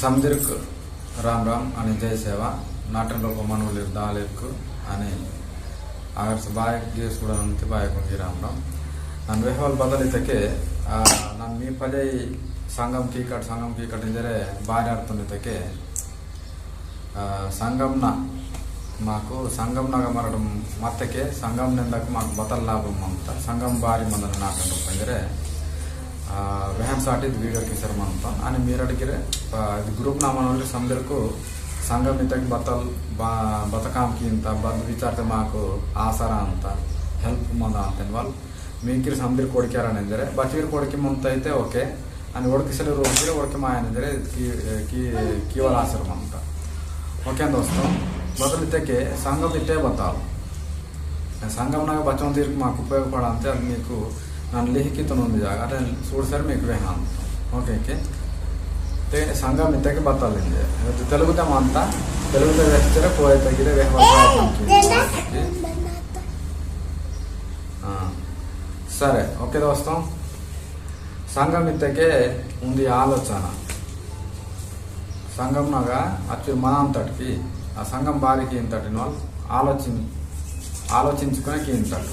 సమ్జిర్క్ రామ్ రామ్ అని జయ సేవ నాటం రూపమను దాలిక్ అని ఆగర్స్ బాయ్ గేస్ కూడా నుంచి బాయ్ రామ్ రామ్. నన్ను వేహవల్ బదలితకే నన్ను మీ పదే సంఘం కీకట్ సంఘం కీకట్ ఇంజరే బాడాడుతుండేతకే సంఘంన మాకు సంఘం నగ మరడం మత్తకే సంఘం నిందకు మాకు బతల్ లాభం అంత సంఘం భారీ మందని నాటం రూపం ఇందరే ವ್ಯಾಯಾಮ್ ಸಾಟಿದ್ದು ವೀಡಿಯೋ ಕೇಸರಮ್ಮ ಅಂತ ಆನೆ ಮೀರಡಿಗೆರೆ ಇದು ಗ್ರೂಪ್ ನಾಮನವಲ್ಲಿ ಸಂದರ್ಕು సంఘం ఇంతకు బతల్ బతకాంకి ఇంత బంధు విచారితే మాకు ఆసరా అంత హెల్ప్ మంద అంత వాళ్ళు మీకి సందిరి కొడికారని ಅಂದರೆ ಬಕೀರ್ కొడికి ముంత అయితే ఓకే. అని ఉడకిసలు రోజులు ఉడకి మాయనిದ್ರೆ కీవల ఆశ్రమం అంట ఓకే దోస్తం. బదులు ఇతకే సంఘం ఇట్టే బతాలు. సంఘం నాకు బచ్చం తీరికి మాకు ఉపయోగపడంతే అది మీకు నన్ను లిహికితను ఉంది అదే చూడసారి మీకు విహాం ఓకే ఓకే. తే సంఘం ఇంతకి బతాలింది తెలుగుదాం అంతా తెలుగుదాం వ్యక్తి కోరి తగ్గిన సరే ఓకే దోస్తాం. సంఘం ఇంతకే ఉంది ఆలోచన. సంఘం సంఘంలోగా అచ్చు మన అంతటికి ఆ సంఘం బారికి ఇంతటి వాళ్ళు ఆలోచి ఆలోచించుకునే ఇంతటి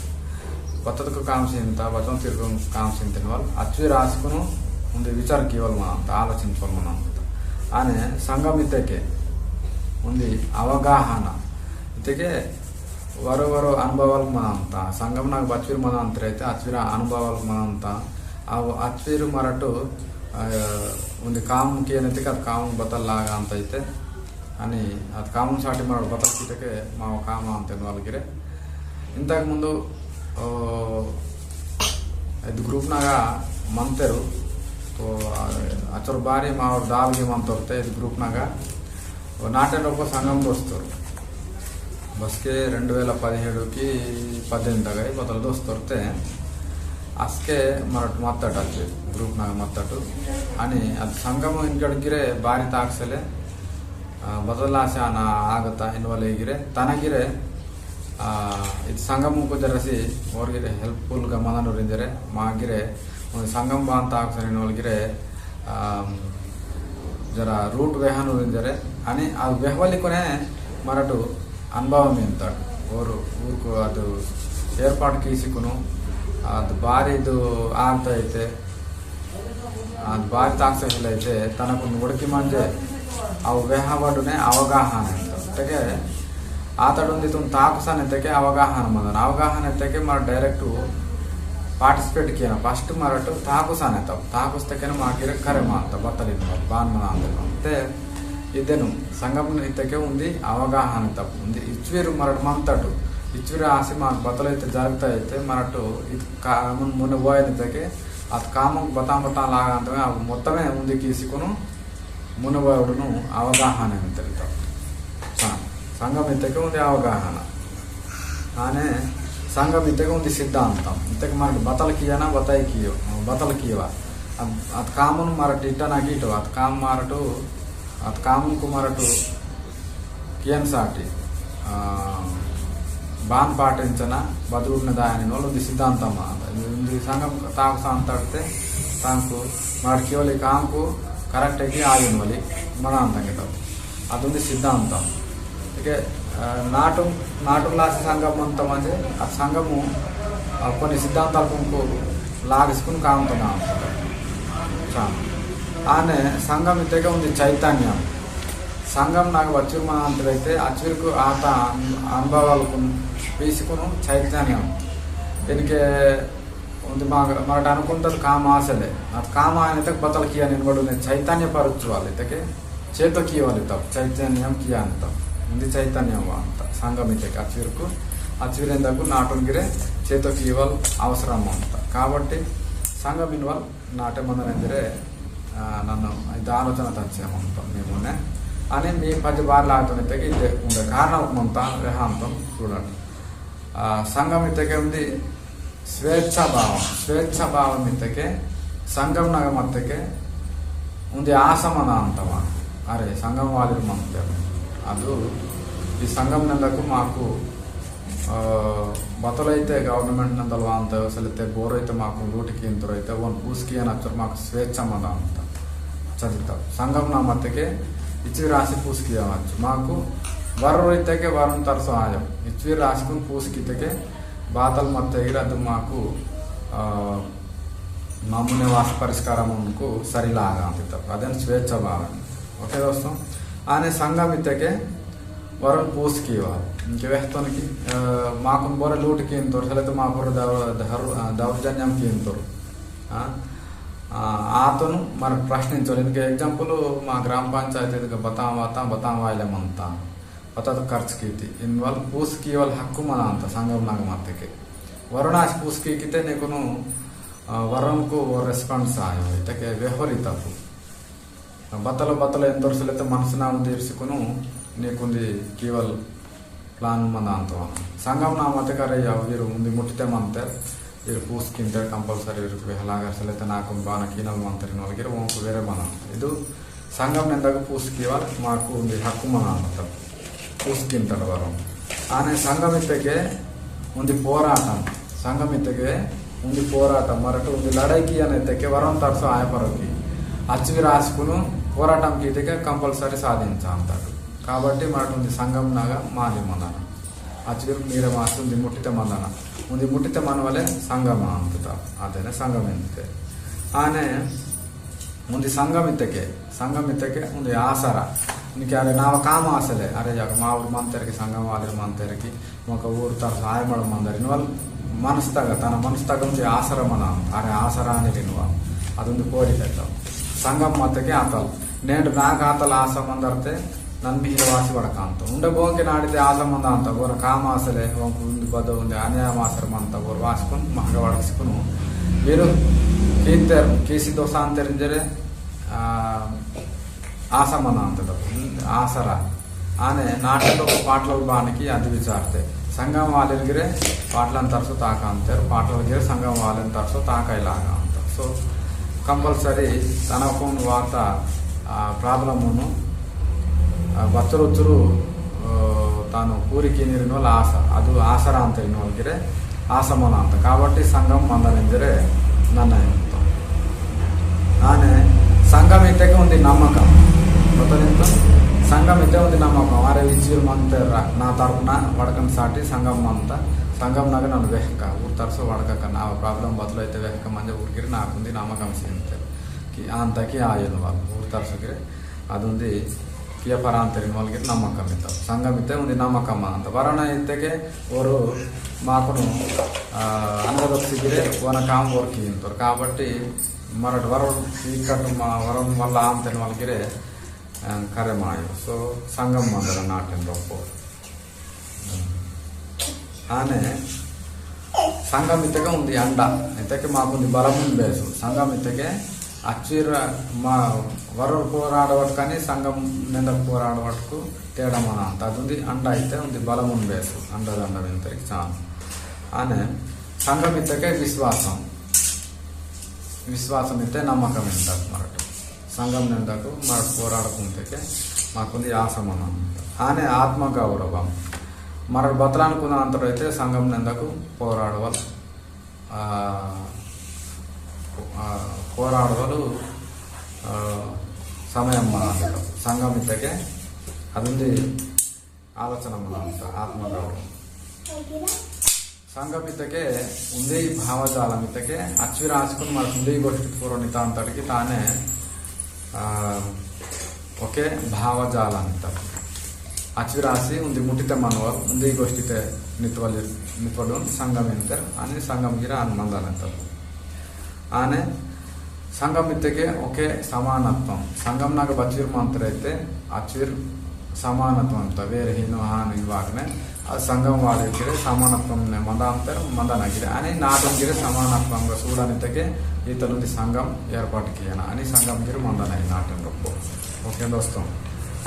కొత్తకు కాంసింత వచనం తిరుగు కాంసింత వాళ్ళు అచ్చి రాసుకుని ముందు విచారకి ఇవ్వాలి మనం అంత ఆలోచించాలి మనం అంత. సంఘం సంగమితకే ఉంది అవగాహన. ఇతకే వరు వరు అనుభవాలకు మనం అంత సంఘం నాకు బచ్వీరు మన అంతరైతే అచ్వీర అనుభవాలకు మనం అంత అచ్వీరు మరటు ఉంది కాముకి అయితే అది కాము బతల్లాగా అంత అయితే అని అది కాము సాటి మన బతల్ కిటకే మా కామ అంత వాళ్ళకిరే ఇంతకుముందు ಇದು ಗ್ರೂಪ್ನಾಗ ಮಂತೆರು. ಅಚರ್ ಬಾರಿ ಮಾವ್ರ ದಾಲ್ ಗಿಮ್ ಅಂತ ಅವ್ರತೆ ಇದು ಗ್ರೂಪ್ನಾಗ ನಾಟ್ಯ ರೊಕ್ಕ ಸಂಗಮ್ ದೋಸ್ತರು. ಬಸ್ಗೆ ರೆಂಡು ವೇಲ ಪದಿಹೇಳಕ್ಕೆ ಪದ್ದಿನದಾಗ ಇಪ್ಪತ್ತರ ದೋಸ್ತರ್ತೆ ಅಸ್ಕೆ ಮರಟ್ ಮತ್ತಟ ಅಲ್ಲಿ ಗ್ರೂಪ್ನಾಗ ಮತ್ತಟು. ಅನಿ ಅದು ಸಂಗಮ ಹಿಂಗಡ್ಗಿರೆ ಭಾರಿ ತಾಕ್ಸಲೆ ಬದಲಾಸೆ ಅನ್ನ ಆಗತ್ತಾ ಇನ್ವಲ್ ತನಗಿರೆ ಇದು ಸಂಗಮಕ್ಕೂ ಜರಸಿ ಅವ್ರಿಗೆ ಹೆಲ್ಪ್ಫುಲ್ ಗಮನೂರಿಂದರೆ ಮಾಗಿರೆ, ಒಂದು ಸಂಗಮ ಅಂತ ಆಗ್ತಾರೆ ಒಳಗಿರೆ ಜರ ರೂಟ್ ವೆಹನೂರಿಂದರೆ ಅನಿ, ಆ ವೆಹವಲ್ಲಿ ಕೊನೆ ಮರಟು ಅನುಭವಮಿ ಅಂತ ಅವರು ಊರ್ಕು ಅದು ಏರ್ಪಾಡು ಕೀಸಿಕೂ ಅದು ಭಾರಿ ಇದು ಅಂತ ಐತೆ. ಅದು ಭಾರಿ ತಾಕ್ಸಲ್ಲ ಐತೆ. ತನಕ ಹುಡುಕಿ ಮಂಜೆ ಅವು ಬಡನೆ ಅವಗಾಹನ ಅಂತ. ತೆಗೆ ಇದೊಂದು ತಾಕುಸಾನ ಎತ್ತಕ್ಕೆ ಅವಗಾಹನ ಮಂದನ ಅವಗಾಹನ ಎತ್ತಕ್ಕೆ ಮರ ಡೈರೆಕ್ಟ್ ಪಾರ್ಟಿಸಿಪೇಟ್ ಕೇನ ಫಸ್ಟ್ ಮರಟು ತಾಕುಸಾನ ಎತ್ತವು ತಾಕುಸ್ತಕ್ಕೆ ಮಾಕಿರ ಕರೆ ಮಾತ ಬತ್ತಲಿನ ಬಾನ್ ಮನ ಅಂತ ಮತ್ತೆ ఇదేను సంఘం ఇతకే ఉంది అవగాహన తప్పు ఉంది ఇచ్వేరు మరటు మంతటు ఇచ్చురి ఆశ మాకు బతలు అయితే జరుగుతాయి అయితే మరటు ఇది కామన్ మొన్న పోయినకే అది కామం బతాం బతాం లాగా అంతమే అవి మొత్తమే ఉంది తీసుకును మునవాడును అవగాహన అని తెలుతాం సంఘం ఇంతకే ఉంది అవగాహన అనే సంఘం ఇంతకే ఉంది సిద్ధాంతం ఇంతకు మనకి బతలకియనా బతాయికియో బతలకియవా అది కామును మరటు ఇట్ట నాకు ఇటు అది కామ మారటు అది కామకు మరటు కియన్ సాటి బాన్ పాటించిన బతుకున్నదా దాని వాళ్ళు ఉంది సిద్ధాంతం ఉంది సంఘం తాకు సాంతాడితే తాకు మరటి కేవలి కాంకు కరెక్ట్ అయితే ఆగిన వాళ్ళు మన అంతం కదా అది ఉంది సిద్ధాంతం నాటు లాసి సంఘం అంత మంది ఆ సంఘము కొన్ని సిద్ధాంతాలకు లాగేసుకుని కాముతున్నాం చాలా ఆమె సంఘం ఇద్దగా ఉంది చైతన్యం. సంఘం నాకు వచ్చిన అచ్చురుకు ఆత అనుభవాలకు తీసుకుని చైతన్యం. దీనికి ఉంది మా మనకు అనుకుంటారు కామ ఆశలే అది కామ ఆయన బతలకి అని కూడా చైతన్య పరచు వాళ్ళు ఇతకే చేతకి ఇవ్వాలి తప్పు చైతన్యం కియా అంతా ఉంది చైతన్యం అంత సంగమితకి అచిరుకు అచిరేందుకు నాటునిగిరే చేతకి ఇవ్వాలి అవసరం అంత కాబట్టి సంగమిన్వాల్ నాటే ముందరెందిరే నన్ను ఇది ఆలోచన తెచ్చామంత మేమునే అని మీ పది బార్లు ఆడుతున్నైతే ఇది ఉండే కారణం మంత రేహాంతం చూడండి సంగమితకే ఉంది స్వేచ్ఛాభావం స్వేచ్ఛాభావం ఇంతకే సంఘం నగమత్తకే ఉంది ఆసమన అంతమా అరే సంఘం వాళ్ళు మనం ಅದು ಈ ಸಂಘಂ ನಂದಕ್ಕೂ మాకు బతలైతే గవర్నమెంట్ నందలు ಅಂತ ಸಲಿತೆ ಬೋರ್ ಐತೆ ಮಾಕು ಲೂಟಿಗೆ ಇಂತರು ಐತೆ ಒಂದು ಕೂಸ್ಕಿ ಏನು ಹಚ್ಚರು ಮಾಕು ಸ್ವೇಚ್ಛ ಮದ ಅಂತ చదువుతాం సంఘం నా మత్తకే ఇచ్చి రాసి పూసుకియవచ్చు మాకు వరు ఇత్తకే వరం తరసు ఆయం ఇచ్చి రాసుకుని పూసుకిత్తకే బాతలు మత్తగిరి అది మాకు ఆ, మామూలు వాస పరిష్కారముకు సరిలాగా అందితాం అదే స్వేచ్ఛ భావం ఓకే దోస్తం ಆನೆ ಸಂಗಮಿತಕ್ಕೆ ವರನ್ ಪೋಸ್ಟ್ ಕೀವ ವೆಹ್ತನಕ್ಕೆ ಮಾಕನ್ ಬರ ಲೂಟ್ ಕೀಂತೋರು ಸಲತ ಮಾಪುರ దౌర్జన్యంకి ಕೀಂತೋರು ಆತನು ಮರ ಪ್ರಶ್ನಿಸೋರು ఇంకా ఎగ్జాంపుల్ మా గ్రామ పంచాయతీకి బతాం వాతాం బతాం వాయలేమంతా బతాత ఖర్చుకి కీతి ఇన్వాల్ పూసుకి ఇవాళ హక్కు మన అంత సంఘం నాకు మత్తకి వరుణాశ పూసుకీకితే నీకును వరంకు రెస్పాన్స్ ఆయ ఇతకే వ్యవహరితప్పు బత్తల బత్తల ఎంత వరుసలైతే మనసు నామం తీర్చుకును నీకుంది కేవల్ ప్లాన్ మన దాంతో సంఘం నా మతకారయ్య వీరు ఉంది ముట్టితే మంతే వీరు పూసుకింటే కంపల్సరీ ఇరుకు అయితే నాకు బాణ కీనల్ మంతరి నొలగిరు వంకు వేరే మన ఇది సంఘం ఎందాక పూసుకివా మాకు ఉంది హక్కు మన అంత. పూసుకింతడు వరం. ఆయన సంఘం ఇత్తకే ఉంది పోరాటం. సంఘం ఇత్తకే ఉంది పోరాటం. మరొకటి ఉంది లడైకి అని వరం తరచు ఆయపరకి. అచ్చివి రాసుకును పోరాటం గీతకే కంపల్సరీ సాధించా అంటాడు కాబట్టి మనకు సంఘం నాగా మాది మందన. అచ్చివి మీరే మాస్తుంది ముట్టితే మందన. ఉంది ముట్టితే మన వలె సంఘం అంతుతా అదేనే? సంఘం ఎందుకే ఆనే ఉంది సంఘం ఇత్తకే సంఘం ఇత్తకే ఉంది ఆసరా. నీకు అరే నా కామ ఆశలే. అరే యాక మా ఊరు మంతరికి సంఘం వాళ్ళ మంతరికి ఒక ఊరు తన సాయమడ మందరి వాళ్ళు మనసు తగ్గ తన మనసు తగ్గ ఆసరా మన అరే ఆసరా అనేది నువ్వు అది ఉంది కోరిక సంగం మతకి ఆతలు. నేను నా ఖాతలు ఆసమందరితే నన్ను మీద మిహిరవాసి వాడకాంతం. ఉండే బోంకి నాడితే ఆసమందం అంత కూర కామాసలే వంకు ఉంది బద ఉంది అన్యామాసరం అంత కూర వాసుకుని మహిళ వాడసుకును. మీరు కీర్తర్ కేసీ దోసాన్ తెరించరే ఆసమందం అంత ఆసరా. అనే నాటిలో పాటల బానికి అది విచారితే. సంగం వాళ్ళిగిరే పాటలను తరచు తాకా అంతారు పాటలు గిరే సంగం వాళ్ళని తరచు తాకాయిలాగా అంత సో ಸೊ ಕಂಪಲ್ಸರಿ ತನಕೊಂದು ವಾತ ಪ್ರಾಬ್ಲಮ್ಮನ್ನು ಬಚ್ಚರೊಚ್ಚರು తాను పూరికి నీరిన వాళ్ళు ఆశ అది ఆసరా ಅಂತ వాళ్ళకి ఆసమన ಅಂತ కాబట్టి సంఘం మందరింజరే నన్నయం ఆనే సంఘం ఇద్దకే ఉంది నమ్మకం మొత్తం సంఘం ఇద్దే ఉంది నమ్మకం అరే ఇచ్చి మంత నా తరపున వడకని సాటి సంఘం అంత సంఘం నాగా నన్ను వెహక ఊరు తరచు వడకక నా ప్రాబ్లం బదులు అయితే వెహక మంచి ఊరికి నాకుంది నమ్మకం సేంతారు అంతకి ఆయను వాళ్ళు ఊరు తరచుకి అది ఉంది ಕಿಯಪರಾಂತರಿನ వాళ్ళకి నమ్మకం ఇద్దాం సంఘం ఇస్తే ఉంది నమ్మకం ಅಂತ ವರಣ ಇದ್ದಕ್ಕೆ ಅವರು మాకును అందరొచ్చిగిరే వన కాం వర్కి ఇంటారు కాబట్టి మరటి వరం ఇక్కడ మా వరం వల్ల ఆంతని వాళ్ళకిరే ಕರೆ ಮಾಡಿ ಸೊ ಸಂಗಮ ಮಂದರ ನಾಟಿನ ರೊಪ್ಪ ఆమె సంఘం ఇతగా ఉంది అండ. ఇతకి మాకుంది బలం బేసు. సంఘం ఇతకే అచ్చిర మా వరరు పోరాడవట్ కానీ సంఘం నింద పోరాడవట్కు తేడా మన అంత. అది ఉంది అండ అయితే ఉంది బలం బేసు. అండదండ ఇంతకి చాలా. ఆనే. సంఘం ఇతకే విశ్వాసం. విశ్వాసం ఇస్తే నమ్మకం ఇంటారు మరట సంఘం నిందకు మన పోరాడకుంటే మాకుంది ఆసమనం ఆనే ఆత్మగౌరవం. మరొక బతలానుకున్న అంతటైతే సంఘం నిందకు పోరాడవలు. పోరాడవలు సమయం మన సంఘం ఇద్దకే అది ఉంది ఆలోచన మన ఆత్మగౌరవం. సంఘం ఇద్దకే ఉంది భావజాలం ఇతకే అచ్చి రాసుకుని మనకు ఉందే గోష్ఠి పూర్వనిత అంతటికి తానే ఒకే aspirasi రాసి ఉంది ముట్టిత మనవర్ ఉంది te నిత్వలి నిత్వలు సంఘం enter అని sangam gira ane mangalantar ఆనే సంఘం ఇత్తకే ఒకే సమానత్వం. సంఘం నాకు బచ్చిర్ మంత్ర అయితే అచ్చిర్ సమానత్వం అంత. వేరే హీనో అని వాకనే ఆ సంఘం వాళ్ళకి సమానత్వం మందాంతరం మందనగిరి అని నాటంగిరి సమానత్వంగా చూడనితకే ఈ సంఘం ఏర్పాటు చేయన అని సంఘం గిరి మందనగి నాటం గొప్ప ఓకే దోస్తాం.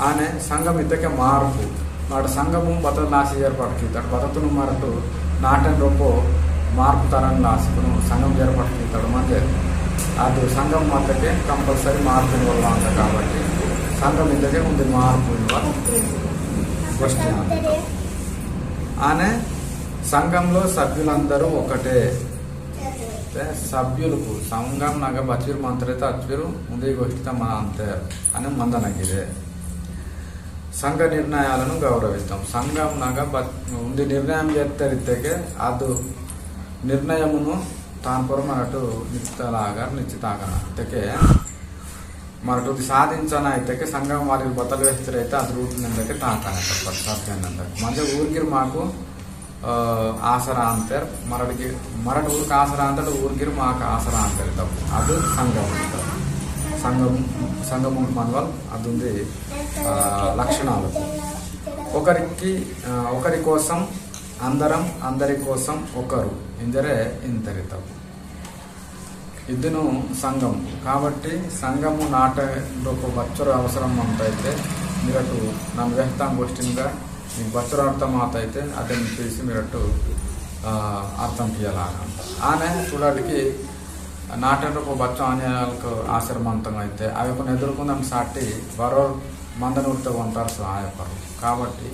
ఆనే సంఘం ఇద్దకే మార్పు నాడు సంఘము బతలు నాసి ఏర్పాటుకి ఇస్తాడు బతతును మరటు నాటం రొప్ప మార్పు తరాన్ని లాసుకును సంఘం ఏర్పాటుకి ఇస్తాడు మందే ಅದು ಸಂಘಂ ಮಾತ್ರಕ್ಕೆ ಕಂಪಲ್ಸರಿ మార్పు వల్ల అంత కాబట్టి సంఘం ఇద్దరే ఉంది మార్పు ఫస్ట్ ఆనే సంఘంలో సభ్యులందరూ ఒకటే అయితే సభ్యులకు సంఘం నగ బచ్చిరు మంత్రైతే అచ్చిరు ముందే గోష్ఠిత మన అంతే అని మందనగిరే సంఘ నిర్ణయాలను గౌరవిస్తాం సంఘంలాగా ఉంది. నిర్ణయం చేస్తే అది నిర్ణయమును తాన్పురం మరటు నిశ్చితలాగా నిశ్చితాగనైతే సాధించిన అయితే సంఘం వారికి బతలు వేస్తారైతే అది రూట్ నిందకి తాకాలి. సాధ్యంగా మంచి ఊరికి మాకు ఆసరా అంతే మరటికి మరటి ఊరికి ఆసరా ఆసరాంతడు ఊరికి మాకు ఆసరాంతరి తప్పు. అది సంఘం అంటారు సంఘం సంఘము మనవల్ అది ఉంది లక్షణాలు. ఒకరికి ఒకరి కోసం అందరం అందరి కోసం ఒకరు. ఇందరే ఇంతరి తప్పు సంఘం. కాబట్టి సంఘము నాటకు బచ్చరు అవసరం అంత అయితే మీరటు నన్ను వ్యక్తం గోష్ఠిగా మీకు బచ్చరు అర్థం అవుతాయితే అతన్ని తీసి మీరటు అర్థం చేయాలన్న ఆమె చూడడానికి నాటకు బచ్చ అనేలకు ఆశ్రమంతం అయితే అవి కొన్ని ఎదుర్కొందాం సాటి బరో మందనూరితో ఉంటారు సో ఆ కాబట్టి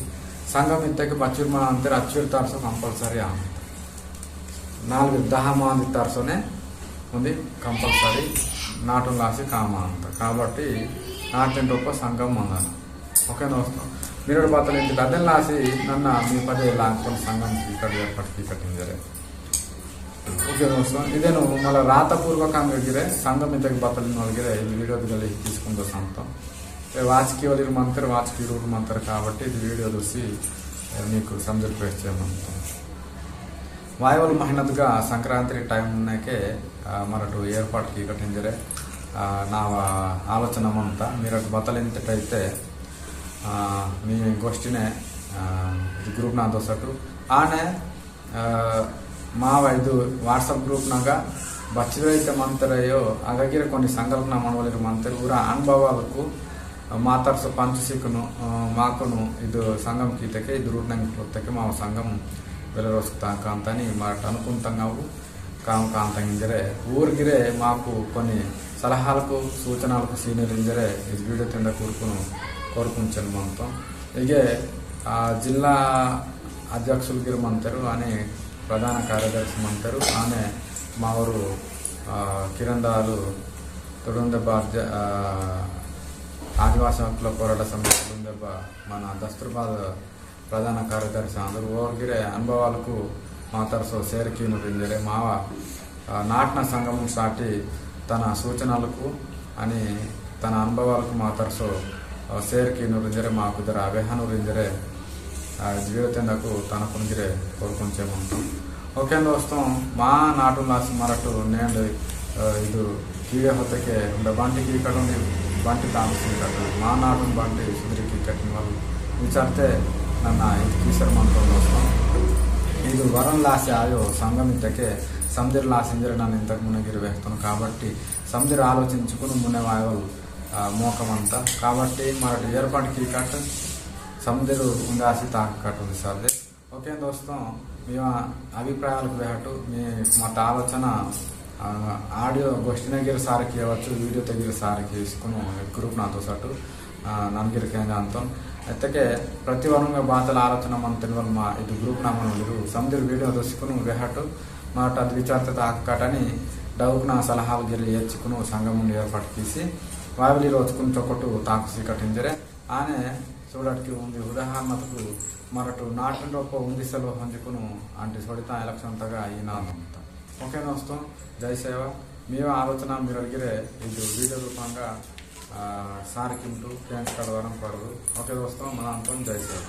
సంఘం ఇంతకి బచ్చిర్మణ అంతే అచ్చుతారు సో కంపల్సరీ ఆమె. నాలుగు దహ మంది తరసునే ఉంది కంపల్సరీ నాటు లాసి కామ అంత కాబట్టి నాట్యం రూప సంఘం ఉందని ఓకే దోస్తం? మీరు బతలు ఇంటి అద్దెలు లాసి నన్న మీ పదే లాక్కొని సంఘం ఇక్కడ ఎప్పటికీ కట్టిందరే ఓకే దోస్తం ఇదేను మళ్ళీ రాతపూర్వకంగా గిరే సంఘం ఇంతకి బతలు నొలిగిరే ఈ వీడియో గలి తీసుకుందో సంతం. వాచ్కి వాళ్ళు వాచ్కి ఇరువురు కాబట్టి ఇది వీడియో చూసి మీకు సంజల్ పేస్ట్ చేయమంటాం. వాయువుల మహిళగా సంక్రాంతి టైం ఉన్నాకే మరటు ఏర్పాటుకి కట్టించరే నా ఆలోచన అంతా మీరు అటు బతలింతటైతే మీ గోష్ఠినే ఆ, గ్రూప్ నాతో సటు. ఆనే మావైదు ಮಾವ ಇದು ವಾಟ್ಸಪ್ ಗ್ರೂಪ್ನಾಗ ಬಚ್ಚಲೈತೆ ಮಂತರೆಯೋ ಹಾಗಾಗಿರೋ ಕೊಂಡು ಸಂಕಲ್ಪನ ಮಾಡುವಲ್ಲಿರೋ ಮಂತರು ಊರ ಅನುಭವಕ್ಕೂ ಮಾತಾಡ್ಸೋ ಪಂಚಸಿಕ್ಕನು మాకును ఇది సంఘం ಕೀತಕ್ಕೆ ఇది ರೂಟ್ ನಂಗೆ మా సంఘం ಸಂಘಂ వెలరొస్తాక అంతని మాట అనుకుంటాం కావు కామకాంతం ఇంజరే ఊరికిరే మాకు కొన్ని సలహాలకు సూచనలకు సీనియర్ ఇంజరే ఇది వీడియో తిండ కోరుకును కోరుకుంటాను మనతో ఇగే జిల్లా అధ్యక్షులకి మంతరు అని ప్రధాన కార్యదర్శి అంటారు ఆమె మా ఊరు ఆ, కిరణ్ దాలు తొడుందెబ్బ ఆదివాసీ హక్కుల పోరాట సమితి తొడుందెబ్బ మన దస్తూర్బాద్ ప్రధాన కార్యదర్శి అందరూ ఓర్గిరే అనుభవాలకు మా తరసు సేరకీను రింజరే మావ నాటన సంఘం సాటి తన సూచనలకు అని తన అనుభవాలకు మా తరసు సేర్కీను రింజరే మా కుదర అవేహాను రింజరే జీవితందకు తన ಕುಂದಿರೆ ಕೋರ್ಕೊಂಚೇಮಂತು ಓಕೆ ದೋಸ್ತಂ ಮಾ ನಾಟು ಲಾಸ್ ಮರಟು ನೇಂಡ್ ಆ, ಇದು ಕೀಗೆ ಹೊತ್ತಕ್ಕೆ ఉండే బంటికి ఇక్కడ ఉంది బంటి తామసి కట్టు మా నాటు బంటి సుందరికి కట్టిన వాళ్ళు విచారితే నన్న ఇది కీసర్ మంత్రం దోస్తాం ಇದು ವರನ್ ಲಾಸೆ ಆಯೋ సంఘం ఇంతకే సముద్ర లాసింజర నన్ను ఇంతకు మునగిరి వేస్తాను కాబట్టి సముద్ర ఆలోచించుకుని మునే వాయువులు మోకమంతా కాబట్టి మరటి ఏర్పాటుకి కట్ సముద్ర ఉందాసి తాకట్టు ఉంది సార్. ఓకే దోస్తం మీ అభిప్రాయాలకు వేటు మీ మత ఆలోచన ఆడియో ఆడియో గొష్టినగిరి సార్కి ఇవ్వచ్చు వీడియో దగ్గర సార్కి వేసుకుని గ్రూప్ నాతో సటు నన్గిరి కేంద్రంతో అయితే ప్రతి వరంగా బాధల ఆలోచన మన తెలియదు మా ఇది గ్రూప్ నామను మీరు సముద్ర వీడియో దొసుకుని వేహటు మాట అది తాకటని ఆకటని డౌకు నా సలహాలు గిరి ఏర్చుకుని సంఘం ఏర్పాటు తీసి వావిలి రోజుకుని చొక్కటు తాకు సీకటింజరే ఆనే చూడటికి ఉంది. ఉదాహరణకు మరటు నాటిన ఉంది ఉందిసలు పంచుకును అంటే సొడిత ఎలక్షన్ తగా ఈనాదంత ఓకే వస్తాం జై సేవ. మీ ఆలోచన మీరు అడిగిరే ఇది వీడియో రూపంగా సార్కి ఉంటూ ఫ్రెండ్స్ కడవడం పడదు. ఓకే వస్తాం మన అంతం జై సేవ.